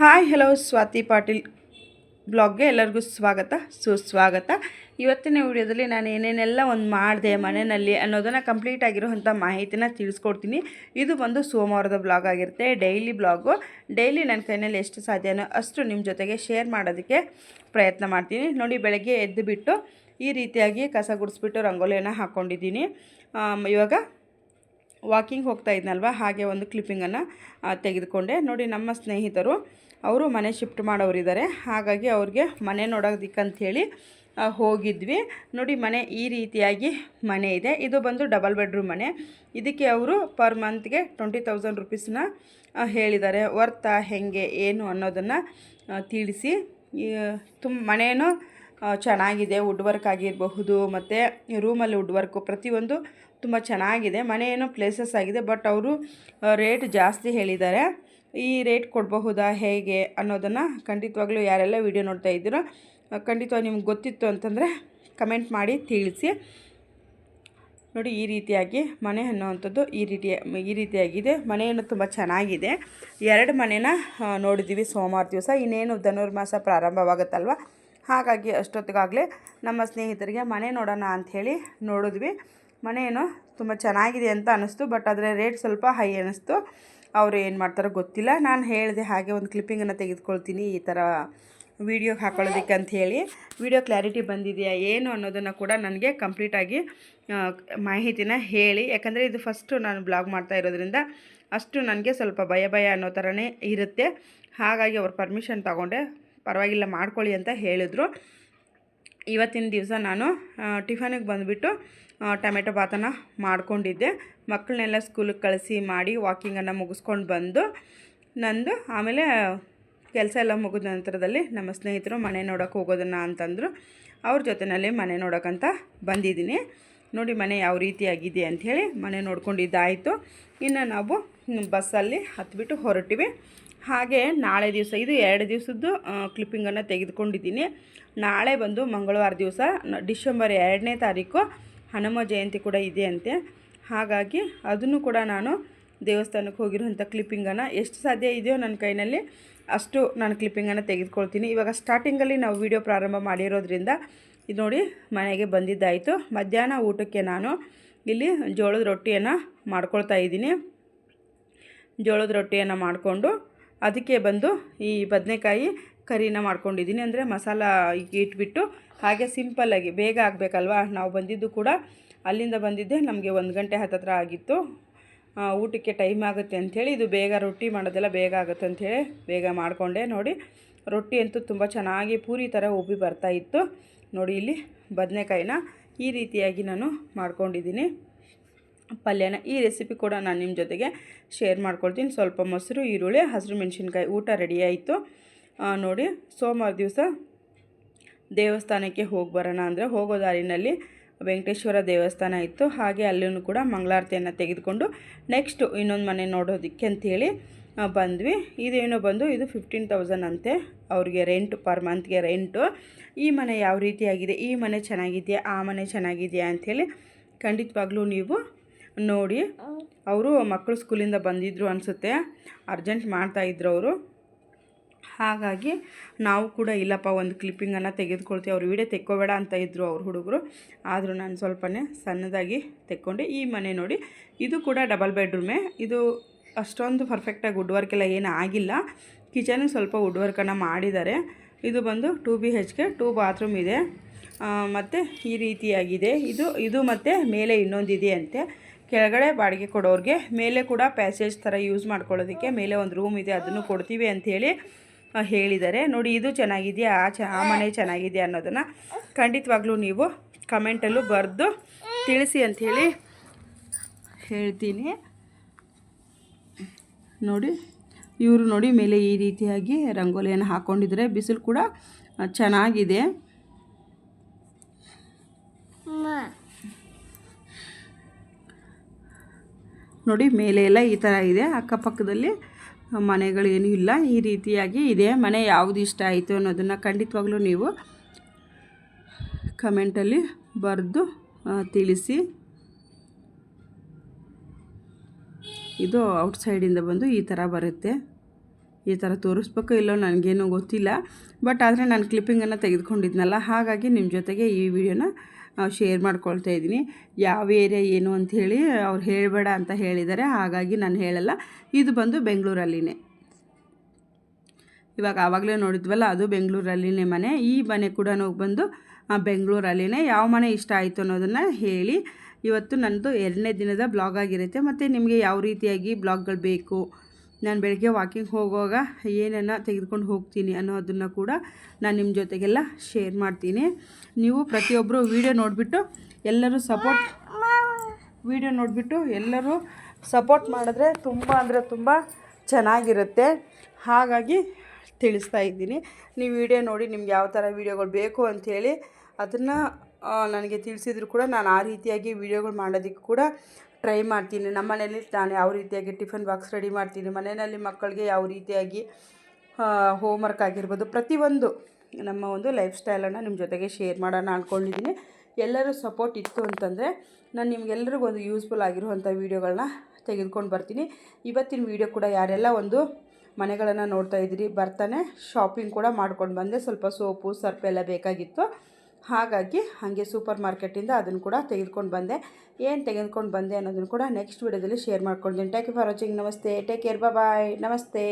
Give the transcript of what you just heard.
Hi, hello, Swati Patil ಬ್ಲಾಗ್ಗೆ ಎಲ್ಲರಿಗೂ ಸ್ವಾಗತ, ಸುಸ್ವಾಗತ. ಇವತ್ತಿನ ವಿಡಿಯೋದಲ್ಲಿ ನಾನು ಏನೇನೆಲ್ಲ ಒಂದು ಮಾಡಿದೆ ಮನೆಯಲ್ಲಿ ಅನ್ನೋದನ್ನು ಕಂಪ್ಲೀಟ್ ಆಗಿರೋವಂಥ ಮಾಹಿತಿನ ತಿಳಿಸ್ಕೊಡ್ತೀನಿ. ಇದು ಬಂದು ಸೋಮವಾರದ ಬ್ಲಾಗ್ ಆಗಿರುತ್ತೆ, ಡೈಲಿ ಬ್ಲಾಗು. ಡೈಲಿ ನನ್ನ ಕೈನಲ್ಲಿ ಎಷ್ಟು ಸಾಧ್ಯನೋ ಅಷ್ಟು ನಿಮ್ಮ ಜೊತೆಗೆ ಶೇರ್ ಮಾಡೋದಕ್ಕೆ ಪ್ರಯತ್ನ ಮಾಡ್ತೀನಿ. ನೋಡಿ, ಬೆಳಗ್ಗೆ ಎದ್ದು ಬಿಟ್ಟು ಈ ರೀತಿಯಾಗಿ ಕಸ ಗುಡಿಸ್ಬಿಟ್ಟು ರಂಗೋಲಿಯನ್ನು ಹಾಕ್ಕೊಂಡಿದ್ದೀನಿ ಇವಾಗ ವಾಕಿಂಗ್ ಹೋಗ್ತಾ ಇದ್ನಲ್ವ, ಹಾಗೆ ಒಂದು ಕ್ಲಿಪ್ಪಿಂಗನ್ನು ತೆಗೆದುಕೊಂಡೆ. ನೋಡಿ, ನಮ್ಮ ಸ್ನೇಹಿತರು ಅವರು ಮನೆ ಶಿಫ್ಟ್ ಮಾಡೋರಿದ್ದಾರೆ. ಹಾಗಾಗಿ ಅವ್ರಿಗೆ ಮನೆ ನೋಡೋದಿಕ್ಕಂಥೇಳಿ ಹೋಗಿದ್ವಿ. ನೋಡಿ ಮನೆ ಈ ರೀತಿಯಾಗಿ ಮನೆ ಇದೆ. ಇದು ಬಂದು ಡಬಲ್ ಬೆಡ್ರೂಮ್ ಮನೆ. ಇದಕ್ಕೆ ಅವರು ಪರ್ ಮಂತ್ಗೆ ಟ್ವೆಂಟಿ ತೌಸಂಡ್ ರುಪೀಸ್ನ ಹೇಳಿದ್ದಾರೆ. ವರ್ತ ಹೆಂಗೆ ಏನು ಅನ್ನೋದನ್ನು ತಿಳಿಸಿ. ತುಂಬ ಮನೇನು ಆ, ಚೆನ್ನಾಗಿದೆ. ವುಡ್ ವರ್ಕ್ ಆಗಿರಬಹುದು ಮತ್ತು ರೂಮಲ್ಲಿ ವುಡ್ ವರ್ಕು ಪ್ರತಿಯೊಂದು ತುಂಬ ಚೆನ್ನಾಗಿದೆ. ಮನೆ ಪ್ಲೇಸಸ್ ಆಗಿದೆ ಬಟ್ ಅವರು ರೇಟ್ ಜಾಸ್ತಿ ಹೇಳಿದ್ದಾರೆ. ಈ ರೇಟ್ ಕೊಡಬಹುದಾ ಹೇಗೆ ಅನ್ನೋದನ್ನು ಖಂಡಿತವಾಗ್ಲೂ ಯಾರೆಲ್ಲ ವಿಡಿಯೋ ನೋಡ್ತಾ ಇದ್ದೀರೋ ಖಂಡಿತವಾಗಿ ನಿಮ್ಗೆ ಗೊತ್ತಿತ್ತು ಅಂತಂದರೆ ಕಮೆಂಟ್ ಮಾಡಿ ತಿಳಿಸಿ. ನೋಡಿ, ಈ ರೀತಿಯಾಗಿ ಮನೆ ಅನ್ನೋವಂಥದ್ದು ಈ ರೀತಿ ಈ ರೀತಿಯಾಗಿದೆ. ಮನೆಯನ್ನು ತುಂಬ ಚೆನ್ನಾಗಿದೆ. ಎರಡು ಮನೆನ ನೋಡಿದ್ವಿ ಸೋಮವಾರ ದಿವಸ. ಇನ್ನೇನು ಧನುರ್ಮಾಸ ಪ್ರಾರಂಭವಾಗುತ್ತಲ್ವ? ಹಾಗಾಗಿ ಅಷ್ಟೊತ್ತಿಗಾಗಲೇ ನಮ್ಮ ಸ್ನೇಹಿತರಿಗೆ ಮನೆ ನೋಡೋಣ ಅಂಥೇಳಿ ನೋಡಿದ್ವಿ. ಮನೆಯೇನು ತುಂಬ ಚೆನ್ನಾಗಿದೆ ಅಂತ ಅನ್ನಿಸ್ತು, ಬಟ್ ಅದರ ರೇಟ್ ಸ್ವಲ್ಪ ಹೈ ಅನ್ನಿಸ್ತು. ಅವರು ಏನು ಮಾಡ್ತಾರೋ ಗೊತ್ತಿಲ್ಲ. ನಾನು ಹೇಳಿದೆ ಹಾಗೆ ಒಂದು ಕ್ಲಿಪ್ಪಿಂಗನ್ನು ತೆಗೆದುಕೊಳ್ತೀನಿ ಈ ಥರ ವಿಡಿಯೋ ಹಾಕೊಳ್ಳೋದಕ್ಕೆ ಅಂತ ಹೇಳಿ. ವಿಡಿಯೋ ಕ್ಲಾರಿಟಿ ಬಂದಿದೆಯಾ ಏನು ಅನ್ನೋದನ್ನು ಕೂಡ ನನಗೆ ಕಂಪ್ಲೀಟಾಗಿ ಮಾಹಿತಿನ ಹೇಳಿ. ಯಾಕಂದರೆ ಇದು ಫಸ್ಟು ನಾನು ಬ್ಲಾಗ್ ಮಾಡ್ತಾ ಇರೋದ್ರಿಂದ ಅಷ್ಟು ನನಗೆ ಸ್ವಲ್ಪ ಭಯ ಭಯ ಅನ್ನೋ ಥರನೇ ಇರುತ್ತೆ. ಹಾಗಾಗಿ ಅವ್ರು ಪರ್ಮಿಷನ್ ತಗೊಂಡೆ. ಪರವಾಗಿಲ್ಲ ಮಾಡ್ಕೊಳ್ಳಿ ಅಂತ ಹೇಳಿದ್ರು. ಇವತ್ತಿನ ದಿವಸ ನಾನು ಟಿಫನಿಗೆ ಬಂದುಬಿಟ್ಟು ಟೊಮೆಟೊ ಭಾತನ ಮಾಡ್ಕೊಂಡಿದ್ದೆ. ಮಕ್ಕಳನ್ನೆಲ್ಲ ಸ್ಕೂಲಿಗೆ ಕಳಿಸಿ ಮಾಡಿ ವಾಕಿಂಗನ್ನು ಮುಗಿಸ್ಕೊಂಡು ಬಂದು, ನಂದು ಆಮೇಲೆ ಕೆಲಸ ಎಲ್ಲ ಮುಗಿದ ನಂತರದಲ್ಲಿ ನಮ್ಮ ಸ್ನೇಹಿತರು ಮನೆ ನೋಡೋಕೆ ಹೋಗೋದನ್ನು ಅಂತಂದರು. ಅವ್ರ ಜೊತೆಯಲ್ಲಿ ಮನೆ ನೋಡೋಕ್ಕಂತ ಬಂದಿದ್ದೀನಿ. ನೋಡಿ ಮನೆ ಯಾವ ರೀತಿಯಾಗಿದೆ ಅಂಥೇಳಿ ಮನೆ ನೋಡ್ಕೊಂಡಿದ್ದಾಯಿತು. ಇನ್ನು ನಾವು ಬಸ್ಸಲ್ಲಿ ಹತ್ಬಿಟ್ಟು ಹೊರಟಿವಿ. ಹಾಗೆ ನಾಳೆ ದಿವಸ, ಇದು ಎರಡು ದಿವಸದ್ದು ಕ್ಲಿಪ್ಪಿಂಗನ್ನು ತೆಗೆದುಕೊಂಡಿದ್ದೀನಿ. ನಾಳೆ ಬಂದು ಮಂಗಳವಾರ ದಿವಸ ಡಿಸೆಂಬರ್ ಎರಡನೇ ತಾರೀಕು ಹನುಮ ಜಯಂತಿ ಕೂಡ ಇದೆ ಅಂತೆ ಹಾಗಾಗಿ ಅದನ್ನು ಕೂಡ ನಾನು ದೇವಸ್ಥಾನಕ್ಕೆ ಹೋಗಿರುವಂಥ ಕ್ಲಿಪ್ಪಿಂಗನ್ನು ಎಷ್ಟು ಸಾಧ್ಯ ಇದೆಯೋ ನನ್ನ ಕೈನಲ್ಲಿ ಅಷ್ಟು ನಾನು ಕ್ಲಿಪ್ಪಿಂಗನ್ನು ತೆಗೆದುಕೊಳ್ತೀನಿ. ಇವಾಗ ಸ್ಟಾರ್ಟಿಂಗಲ್ಲಿ ನಾವು ವಿಡಿಯೋ ಪ್ರಾರಂಭ ಮಾಡಿರೋದ್ರಿಂದ, ಇದು ನೋಡಿ ಮನೆಗೆ ಬಂದಿದ್ದಾಯಿತು. ಮಧ್ಯಾಹ್ನ ಊಟಕ್ಕೆ ನಾನು ಇಲ್ಲಿ ಜೋಳದ ರೊಟ್ಟಿಯನ್ನು ಮಾಡ್ಕೊಳ್ತಾ ಇದ್ದೀನಿ. ಜೋಳದ ರೊಟ್ಟಿಯನ್ನು ಮಾಡಿಕೊಂಡು ಅದಕ್ಕೆ ಬಂದು ಈ ಬದನೆಕಾಯಿ ಕರಿನ ಮಾಡ್ಕೊಂಡಿದ್ದೀನಿ. ಅಂದರೆ ಮಸಾಲ ಇಟ್ಬಿಟ್ಟು ಹಾಗೆ ಸಿಂಪಲ್ಲಾಗಿ ಬೇಗ ಆಗಬೇಕಲ್ವಾ? ನಾವು ಬಂದಿದ್ದು ಕೂಡ ಅಲ್ಲಿಂದ ಬಂದಿದ್ದೆ. ನಮಗೆ ಒಂದು ಗಂಟೆ ಹತ್ತತ್ರ ಆಗಿತ್ತು. ಊಟಕ್ಕೆ ಟೈಮ್ ಆಗುತ್ತೆ ಅಂಥೇಳಿ ಇದು ಬೇಗ ರೊಟ್ಟಿ ಮಾಡೋದೆಲ್ಲ ಬೇಗ ಆಗುತ್ತೆ ಅಂಥೇಳಿ ಬೇಗ ಮಾಡಿಕೊಂಡೆ. ನೋಡಿ, ರೊಟ್ಟಿ ಅಂತೂ ತುಂಬ ಚೆನ್ನಾಗಿ ಪೂರಿ ಥರ ಉಬ್ಬಿ ಬರ್ತಾ ಇತ್ತು. ನೋಡಿ, ಇಲ್ಲಿ ಬದನೆಕಾಯಿನ ಈ ರೀತಿಯಾಗಿ ನಾನು ಮಾಡ್ಕೊಂಡಿದ್ದೀನಿ. ಪಲ್ಯನ ಈ ರೆಸಿಪಿ ಕೂಡ ನಾನು ನಿಮ್ಮ ಜೊತೆಗೆ ಶೇರ್ ಮಾಡ್ಕೊಳ್ತೀನಿ ಸ್ವಲ್ಪ ಮೊಸರು, ಈರುಳ್ಳಿ, ಹಸಿರು ಮೆಣಸಿನ್ಕಾಯಿ ಊಟ ರೆಡಿ ಆಯಿತು. ನೋಡಿ, ಸೋಮವಾರ ದಿವಸ ದೇವಸ್ಥಾನಕ್ಕೆ ಹೋಗಿ ಬರೋಣ ಅಂದರೆ ಹೋಗೋ ದಾರಿನಲ್ಲಿ ವೆಂಕಟೇಶ್ವರ ದೇವಸ್ಥಾನ ಇತ್ತು. ಹಾಗೆ ಅಲ್ಲೂ ಕೂಡ ಮಂಗಳಾರತಿಯನ್ನು ತೆಗೆದುಕೊಂಡು ನೆಕ್ಸ್ಟು ಇನ್ನೊಂದು ಮನೆ ನೋಡೋದಕ್ಕೆ ಅಂಥೇಳಿ ಬಂದ್ವಿ. ಇದೇನೋ ಬಂದು ಇದು ಫಿಫ್ಟೀನ್ ತೌಸಂಡ್ ಅಂತೆ. ಅವ್ರಿಗೆ ರೆಂಟ್ ಪರ್ ಮಂತ್ಗೆ ರೆಂಟು ಈ ಮನೆ ಯಾವ ರೀತಿಯಾಗಿದೆ? ಈ ಮನೆ ಚೆನ್ನಾಗಿದೆಯಾ? ಆ ಮನೆ ಚೆನ್ನಾಗಿದೆಯಾ? ಅಂಥೇಳಿ ಖಂಡಿತವಾಗ್ಲೂ ನೀವು ನೋಡಿ. ಅವರು ಮಕ್ಕಳು ಸ್ಕೂಲಿಂದ ಬಂದಿದ್ದರು ಅನಿಸುತ್ತೆ. ಅರ್ಜೆಂಟ್ ಮಾಡ್ತಾಯಿದ್ರು ಅವರು. ಹಾಗಾಗಿ ನಾವು ಕೂಡ ಇಲ್ಲಪ್ಪ, ಒಂದು ಕ್ಲಿಪ್ಪಿಂಗನ್ನು ತೆಗೆದುಕೊಳ್ತೀವಿ. ಅವ್ರು ವಿಡಿಯೋ ತೆಕ್ಕೋಬೇಡ ಅಂತ ಇದ್ದರು ಅವ್ರ ಹುಡುಗರು. ಆದರೂ ನಾನು ಸ್ವಲ್ಪನೇ ಸಣ್ಣದಾಗಿ ತೆಕ್ಕೊಂಡೆ. ಈ ಮನೆ ನೋಡಿ, ಇದು ಕೂಡ ಡಬಲ್ ಬೆಡ್ರೂಮೇ ಇದು ಅಷ್ಟೊಂದು ಪರ್ಫೆಕ್ಟಾಗಿ ವುಡ್ ವರ್ಕ್ ಎಲ್ಲ ಏನೂ ಆಗಿಲ್ಲ. ಕಿಚನ್ ಸ್ವಲ್ಪ ವುಡ್ ವರ್ಕನ್ನು ಮಾಡಿದ್ದಾರೆ. ಇದು ಬಂದು two BHK two bathroom ಇದೆ. ಮತ್ತು ಈ ರೀತಿಯಾಗಿದೆ. ಇದು ಇದು ಮತ್ತು ಮೇಲೆ ಇನ್ನೊಂದಿದೆ ಅಂತೆ ಕೆಳಗಡೆ ಬಾಡಿಗೆ ಕೊಡೋರಿಗೆ ಮೇಲೆ ಕೂಡ ಪ್ಯಾಸೇಜ್ ಥರ ಯೂಸ್ ಮಾಡ್ಕೊಳ್ಳೋದಕ್ಕೆ ಮೇಲೆ ಒಂದು ರೂಮ್ ಇದೆ, ಅದನ್ನು ಕೊಡ್ತೀವಿ ಅಂಥೇಳಿ ಹೇಳಿದ್ದಾರೆ. ನೋಡಿ, ಇದು ಚೆನ್ನಾಗಿದೆಯಾ? ಆ ಚ ಆ ಮನೆ ಚೆನ್ನಾಗಿದೆಯಾ ಅನ್ನೋದನ್ನು ಖಂಡಿತವಾಗ್ಲೂ ನೀವು ಕಮೆಂಟಲ್ಲೂ ಬರೆದು ತಿಳಿಸಿ ಅಂಥೇಳಿ ಹೇಳ್ತೀನಿ. ನೋಡಿ, ಇವರು ನೋಡಿ ಮೇಲೆ ಈ ರೀತಿಯಾಗಿ ರಂಗೋಲಿಯನ್ನು ಹಾಕ್ಕೊಂಡಿದ್ದಾರೆ ಬಿಸಿಲು ಕೂಡ ಚೆನ್ನಾಗಿದೆ. ನೋಡಿ ಮೇಲೆ ಎಲ್ಲ ಈ ಥರ ಇದೆ. ಅಕ್ಕಪಕ್ಕದಲ್ಲಿ ಮನೆಗಳೇನೂ ಇಲ್ಲ. ಈ ರೀತಿಯಾಗಿ ಇದೆ. ಮನೆ ಯಾವುದು ಇಷ್ಟ ಆಯಿತು ಅನ್ನೋದನ್ನು ಖಂಡಿತವಾಗ್ಲೂ ನೀವು ಕಮೆಂಟಲ್ಲಿ ಬರೆದು ತಿಳಿಸಿ. ಇದು ಔಟ್ಸೈಡಿಂದ ಬಂದು ಈ ಥರ ಬರುತ್ತೆ. ಈ ಥರ ತೋರಿಸ್ಬೇಕೋ ಇಲ್ಲೋ ನನಗೇನು ಗೊತ್ತಿಲ್ಲ. ಬಟ್ ಆದರೆ ನಾನು ಕ್ಲಿಪ್ಪಿಂಗನ್ನು ತೆಗೆದುಕೊಂಡಿದ್ನಲ್ಲ, ಹಾಗಾಗಿ ನಿಮ್ಮ ಜೊತೆಗೆ ಈ ವಿಡಿಯೋನ ಶೇರ್ ಮಾಡ್ಕೊಳ್ತಾ ಇದ್ದೀನಿ. ಯಾವ ಏರಿಯಾ ಏನು ಅಂಥೇಳಿ ಅವ್ರು ಹೇಳಬೇಡ ಅಂತ ಹೇಳಿದ್ದಾರೆ, ಹಾಗಾಗಿ ನಾನು ಹೇಳಲ್ಲ. ಇದು ಬಂದು ಬೆಂಗಳೂರಲ್ಲಿನೇ. ಇವಾಗ ಆವಾಗಲೇ ನೋಡಿದ್ವಲ್ಲ, ಅದು ಬೆಂಗಳೂರಲ್ಲಿನೇ ಮನೆ. ಈ ಮನೆ ಕೂಡ ಬಂದು ಬೆಂಗಳೂರಲ್ಲಿನೇ. ಯಾವ ಮನೆ ಇಷ್ಟ ಆಯಿತು ಅನ್ನೋದನ್ನು ಹೇಳಿ. ಇವತ್ತು ನನ್ನದು ಎರಡನೇ ದಿನದ ಬ್ಲಾಗ್ ಆಗಿರುತ್ತೆ. ಮತ್ತು ನಿಮಗೆ ಯಾವ ರೀತಿಯಾಗಿ ಬ್ಲಾಗ್ಗಳು ಬೇಕು ನಾನು ಬೆಳಗ್ಗೆ ವಾಕಿಂಗ್ ಹೋಗುವಾಗ ಏನನ್ನು ತೆಗೆದುಕೊಂಡು ಹೋಗ್ತೀನಿ ಅನ್ನೋದನ್ನು ಕೂಡ ನಾನು ನಿಮ್ಮ ಜೊತೆಗೆಲ್ಲ ಶೇರ್ ಮಾಡ್ತೀನಿ. ನೀವು ಪ್ರತಿಯೊಬ್ಬರು ವೀಡಿಯೋ ನೋಡಿಬಿಟ್ಟು ಎಲ್ಲರೂ ಸಪೋರ್ಟ್ ವಿಡಿಯೋ ನೋಡಿಬಿಟ್ಟು ಎಲ್ಲರೂ ಸಪೋರ್ಟ್ ಮಾಡಿದ್ರೆ ತುಂಬ ಅಂದರೆ ತುಂಬ ಚೆನ್ನಾಗಿರುತ್ತೆ. ಹಾಗಾಗಿ ತಿಳಿಸ್ತಾ ಇದ್ದೀನಿ. ನೀವು ವಿಡಿಯೋ ನೋಡಿ ನಿಮ್ಗೆ ಯಾವ ಥರ ವೀಡಿಯೋಗಳು ಬೇಕು ಅಂಥೇಳಿ ಅದನ್ನು ನನಗೆ ತಿಳಿಸಿದ್ರು ಕೂಡ ನಾನು ಆ ರೀತಿಯಾಗಿ ವೀಡಿಯೋಗಳು ಮಾಡೋದಕ್ಕೆ ಕೂಡ ಟ್ರೈ ಮಾಡ್ತೀನಿ. ನಮ್ಮ ಮನೇಲಿ ನಾನು ಯಾವ ರೀತಿಯಾಗಿ ಟಿಫನ್ ಬಾಕ್ಸ್ ರೆಡಿ ಮಾಡ್ತೀನಿ. ಮನೆಯಲ್ಲಿ ಮಕ್ಕಳಿಗೆ ಯಾವ ರೀತಿಯಾಗಿ ಹೋಮ್ ವರ್ಕ್ ಆಗಿರ್ಬೋದು, ಪ್ರತಿಯೊಂದು ನಮ್ಮ ಒಂದು ಲೈಫ್ ಸ್ಟೈಲನ್ನು ನಿಮ್ಮ ಜೊತೆಗೆ ಶೇರ್ ಮಾಡೋಣ ಅಂದ್ಕೊಂಡಿದ್ದೀನಿ ಎಲ್ಲರೂ ಸಪೋರ್ಟ್ ಇತ್ತು ಅಂತಂದರೆ ನಾನು ನಿಮಗೆಲ್ಲರಿಗೂ ಒಂದು ಯೂಸ್ಫುಲ್ ಆಗಿರುವಂಥ ವೀಡಿಯೋಗಳನ್ನ ತೆಗೆದುಕೊಂಡು ಬರ್ತೀನಿ. ಇವತ್ತಿನ ವೀಡಿಯೋ ಕೂಡ ಯಾರೆಲ್ಲ ಒಂದು ಮನೆಗಳನ್ನು ನೋಡ್ತಾ ಇದ್ದೀರಿ, ಬರ್ತಾನೆ ಶಾಪಿಂಗ್ ಕೂಡ ಮಾಡ್ಕೊಂಡು ಬಂದೆ. ಸ್ವಲ್ಪ ಸೋಪು, ಸರ್ಪ್ ಎಲ್ಲ ಬೇಕಾಗಿತ್ತು. ಹಾಗಾಗಿ ಹಾಗೆ ಸೂಪರ್ ಮಾರ್ಕೆಟಿಂದ ಅದನ್ನು ಕೂಡ ತೆಗೆದುಕೊಂಡು ಬಂದೆ. ಏನು ತೆಗೆದುಕೊಂಡು ಬಂದೆ ಅನ್ನೋದನ್ನು ಕೂಡ ನೆಕ್ಸ್ಟ್ ವೀಡಿಯೋದಲ್ಲಿ ಶೇರ್ ಮಾಡ್ಕೊಳ್ತೀನಿ. ಟ್ಯಾಕ್ ಯು ಫಾರ್ ವಾಚಿಂಗ್ ನಮಸ್ತೆ. ಟೇಕ್ ಕೇರ್ ಬಾಯ್ ನಮಸ್ತೆ.